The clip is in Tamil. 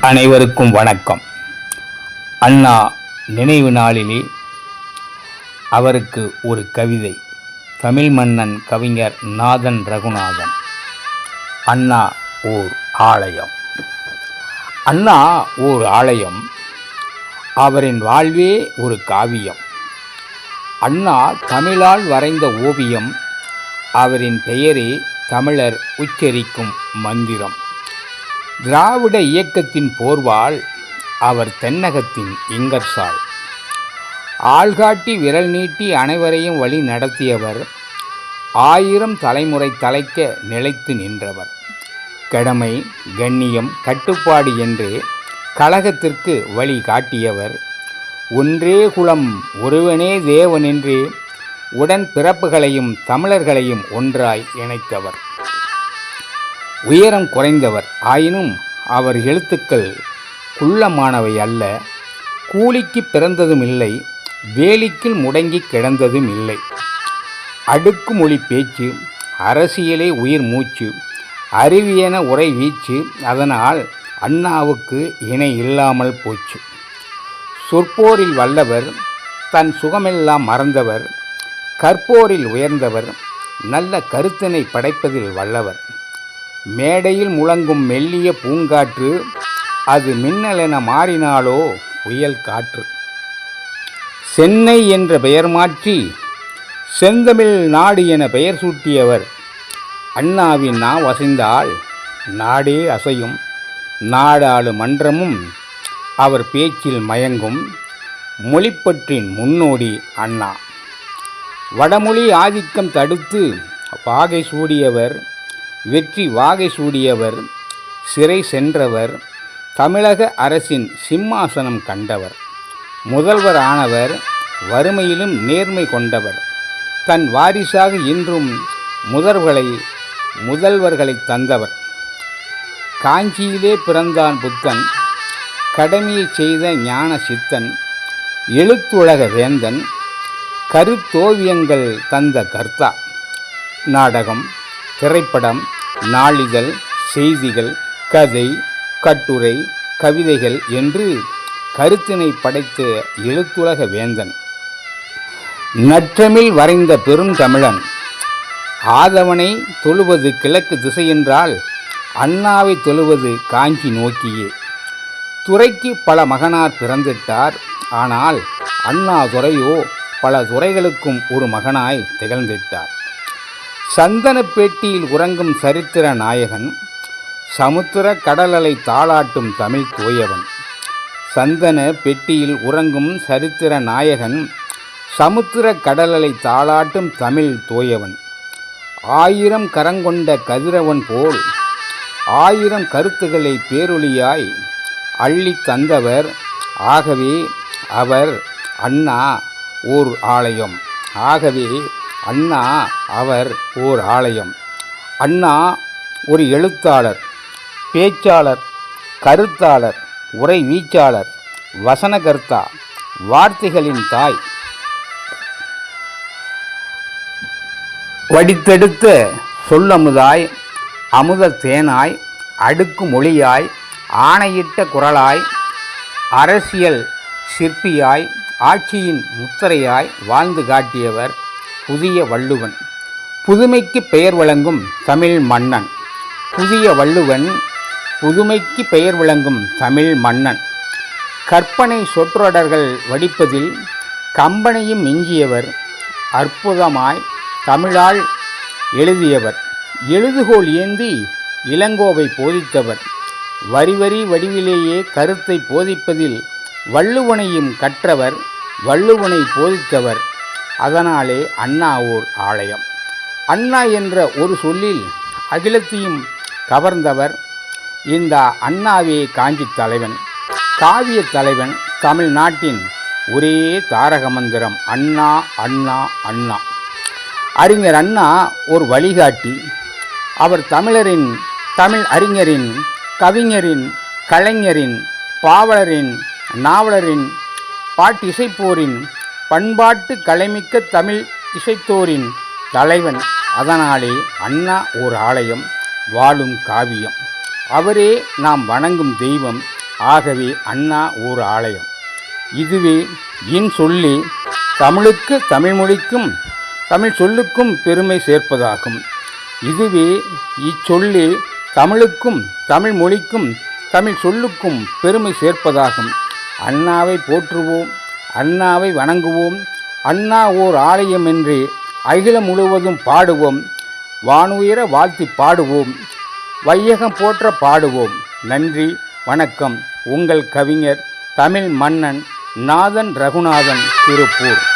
அனைவருக்கும் வணக்கம். அண்ணா நினைவு நாளிலே அவருக்கு ஒரு கவிதை. தமிழ் மன்னன் கவிஞர் நாதன் ரகுநாதன். அண்ணா ஓர் ஆலயம். அண்ணா ஓர் ஆலயம். அவரின் வாழ்வே ஒரு காவியம். அண்ணா தமிழால் வரைந்த ஓவியம். அவரின் பெயரே தமிழர் உச்சரிக்கும் மந்திரம். திராவிட இயக்கத்தின் போர்வால் அவர் தென்னகத்தின் இங்கர்சால் ஆள்காட்டி விரல் நீட்டி அனைவரையும் வழி நடத்தியவர் ஆயிரம் தலைமுறை தலைக்க நிலைத்து நின்றவர். கடமை கண்ணியம் கட்டுப்பாடு என்று கழகத்திற்கு வழி காட்டியவர். ஒன்றே குலம் ஒருவனே தேவன் என்று உடன் பிறப்புகளையும் தமிழர்களையும் ஒன்றாய் இணைத்தவர். உயரம் குறைந்தவர். ஆயினும் அவர் எழுத்துக்கள் குள்ளமானவை அல்ல. கூலிக்கு பிறந்ததும் இல்லை வேலிக்குள் முடங்கி கிடந்ததும் இல்லை. அடுக்குமொழி பேச்சு அரசியலே உயிர் மூச்சு அறிவியன உரை வீச்சு அதனால் அண்ணாவுக்கு இணை இல்லாமல் போச்சு. சொற்போரில் வல்லவர் தன் சுகமெல்லாம் மறந்தவர் கற்போரில் உயர்ந்தவர் நல்ல கருத்தினை படைப்பதில் வல்லவர். மேடையில் முழங்கும் மெல்லிய பூங்காற்று அது மின்னலென மாறினாலோ புயல் காற்று. சென்னை என்ற பெயர் மாற்றி செந்தமிழ் நாடு என பெயர் சூட்டியவர். அண்ணாவின் நா வசைந்தால் நாடே அசையும். நாடாளு மன்றமும் அவர் பேச்சில் மயங்கும். மொழிப்பற்றின் முன்னோடி அண்ணா. வடமொழி ஆதிக்கம் தடுத்து வாகை சூடியவர் வெற்றி வாகை சூடியவர் சிறை சென்றவர் தமிழக அரசின் சிம்மாசனம் கண்டவர். முதல்வர் ஆனவர் வறுமையிலும் நேர்மை கொண்டவர். தன் வாரிசாக இன்றும் முதல்வர்களை முதல்வர்களை தந்தவர். காஞ்சியிலே பிறந்தான் புத்தன் கடமையை செய்த ஞான சித்தன் எழுத்துலக வேந்தன் கருத்தோவியங்கள் தந்த கர்த்தா. நாடகம் திரைப்படம் நாளிதழ் செய்திகள் கதை கட்டுரை கவிதைகள் என்று கருத்தினை படைத்த எழுத்துலக வேந்தன். நற்றமிழ் வரைந்த பெருந்தமிழன் ஆதவனை தொழுவது கிழக்கு திசையென்றால் அண்ணாவை தொழுவது காஞ்சி நோக்கியே. துறைக்கு பல மகனார் பிறந்திட்டார். ஆனால் அண்ணா துறையோ பல துறைகளுக்கும் ஒரு மகனாய் திகழ்ந்திட்டார். சந்தனப்பேட்டியில் உறங்கும் சரித்திர நாயகன் சமுத்திர கடலலை தாளாட்டும் தமிழ் தூயவன். சந்தன பெட்டியில் உறங்கும் சரித்திர நாயகன் சமுத்திர கடலலை தாளாட்டும் தமிழ் தூயவன். ஆயிரம் கரங்கொண்ட கதிரவன் போல் ஆயிரம் கருத்துக்களை பேரொழியாய் அள்ளி தந்தவர் ஆகவே அவர் அண்ணா ஓர் ஆலயம். ஆகவே அண்ணா அவர் ஓர் ஆலயம். அண்ணா ஒரு எழுத்தாளர் பேச்சாளர் கருத்தாளர் உரை வீச்சாளர் வசனகர்த்தா வார்த்தைகளின் தாய். வடித்தெடுத்த சொல்லமுதாய் அமுத தேனாய் அடுக்கு மொழியாய் ஆணையிட்ட குரலாய் அரசியல் சிற்பியாய் ஆட்சியின் முத்திரையாய் வாழ்ந்து காட்டியவர் புதிய வள்ளுவன். புதுமைக்கு பெயர் வழங்கும் தமிழ் மன்னன். புதிய வள்ளுவன் புதுமைக்கு பெயர் விளங்கும் தமிழ் மன்னன். கற்பனை சொற்றொடர்கள் வடிப்பதில் கம்பனையும் மிஞ்சியவர் அற்புதமாய் தமிழால் எழுதியவர். எழுதுகோல் ஏந்தி இளங்கோவை போதித்தவர். வரி வரி வடிவிலேயே கருத்தை போதிப்பதில் வள்ளுவனையும் கற்றவர் வள்ளுவனை போதித்தவர். அதனாலே அண்ணா ஓர் ஆலயம். அண்ணா என்ற ஒரு சொல்லில் அகிலத்தையும் கவர்ந்தவர் இந்த அண்ணாவே காஞ்சி தலைவன். காவிய தலைவன் தமிழ்நாட்டின் ஒரே தாரக மந்திரம் அண்ணா அண்ணா அண்ணா அறிஞர் அண்ணா ஒரு வழிகாட்டி. அவர் தமிழரின் தமிழ் அறிஞரின் கவிஞரின் கலைஞரின் பாவலரின் நாவலரின் பாட்டிசைப்போரின் பண்பாட்டு கலைமிக்க தமிழ் இசைத்தோரின் தலைவன் அதனாலே அண்ணா ஓர் ஆலயம் வாழும் காவியம். அவரே நாம் வணங்கும் தெய்வம் ஆகவே அண்ணா ஓர் ஆலயம். இதுவே இன் சொல்லி தமிழுக்கு தமிழ்மொழிக்கும் தமிழ் சொல்லுக்கும் பெருமை சேர்ப்பதாகும். இதுவே இச்சொல்லி தமிழுக்கும் தமிழ் மொழிக்கும் தமிழ் சொல்லுக்கும் பெருமை சேர்ப்பதாகும். அண்ணாவை போற்றுவோம் அண்ணாவை வணங்குவோம் அண்ணா ஓர் ஆலயம் என்று அகிலம் முழுவதும் பாடுவோம். வானுயர வாழ்த்தி பாடுவோம். வையகம் போற்ற பாடுவோம். நன்றி வணக்கம். உங்கள் கவிஞர் தமிழ் மன்னன் நாதன் ரகுநாதன் திருப்பூர்.